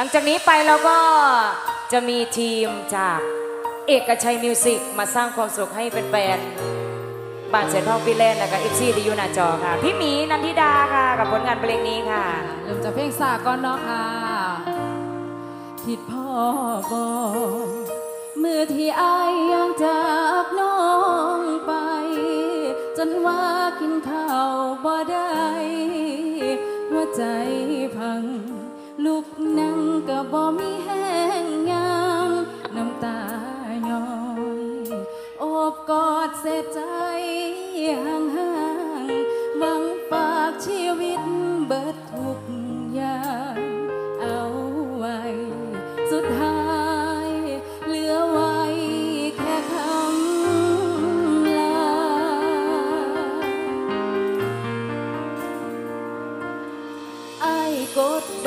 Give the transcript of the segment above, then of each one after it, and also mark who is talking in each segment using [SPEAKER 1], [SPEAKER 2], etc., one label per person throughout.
[SPEAKER 1] หลังจากนี้ไปเราก็จะมีทีมจากเอกชัยมิวสิกมาสร้างความสุขให้เป็นแฟนๆบ้านเสร็จทองฟิแลนด์และก็เอฟซีที่อยู่หน้าจอค่ะ พี่หมีนันทิดาค่ะ กับผลงานเพลงนี้ค่ะ
[SPEAKER 2] เริ่มจากเพลงสากลเนาะค่ะคิดพ่อบอมือที่อายยังจากน้องไป จนว่ากินข้าวบ่ได้หัวใจพัง ลุกนั่งก็บ่มีแห้งยังน้ำตาย้อยโอบกอดเสียใจห่างห่างหวังฝากชีวิตเบิดทุกอย่างเอาไว้ สุดท้ายเหลือไว้แค่คำลา ไอ้กดเบ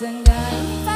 [SPEAKER 2] จังใด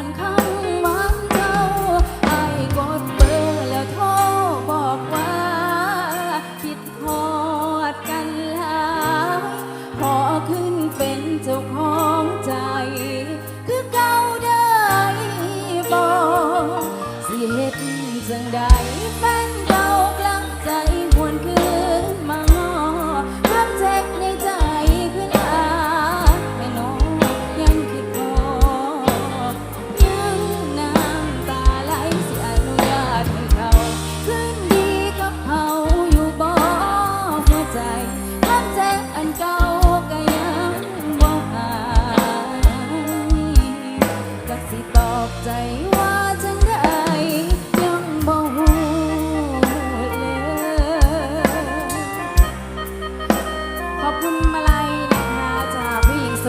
[SPEAKER 2] อนคำหวังเจ้าไอายกดเบอร์แล้วโทรบอกว่าคิดฮอดกันหลายขอขึ้นเป็นเจ้าของใจ คือเก่าได้บอกสิเหตุจังใดแฟน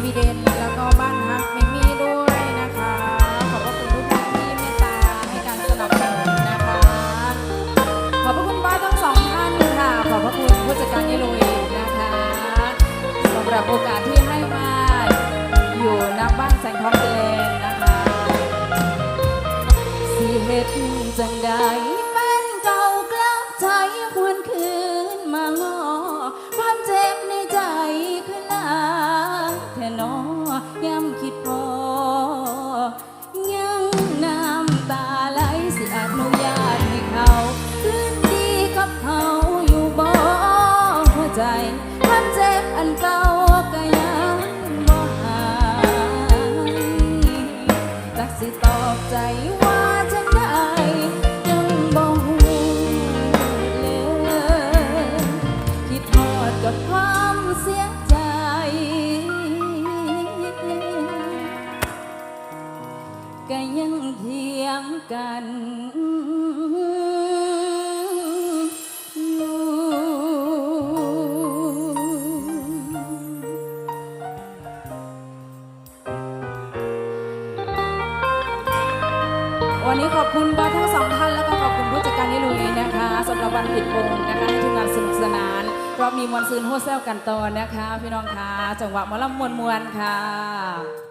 [SPEAKER 2] วีเดนแล้วก็บ้านฮักเมมี่ด้วยนะคะ ขอบพระคุณทุกท่านที่เมตตาให้การสนับสนุนนะคะ ขอบพระคุณป้าทั้งสองท่านค่ะ ขอบพระคุณผู้จัดการยิลุยนะคะสำหรับโอกาสที่ให้มาอยู่ณบ้านแสงทองเดนนะคะสิเฮ็ดจังใด ย้ำคิดพอ ยังน้ำตาไหลสิอนุญาตให้เขาคืนดีกับเขาอยู่บ่หัวใจความเจ็บอันเก่าก็ยังบ่หายจักสิตอบใจว่าจะ กันวันนี้ขอบคุณบอสทั้งสองท่านแล้วก็ขอบคุณผู้จัดการนิลุยนะคะสำหรับวันปิดวงนะคะให้ทีมงานสนุกสนานเพราะมีมวลซืนโฮเซลกันตอนนะคะ พี่น้องคะจังหวะมอลำมวลมวลค่ะ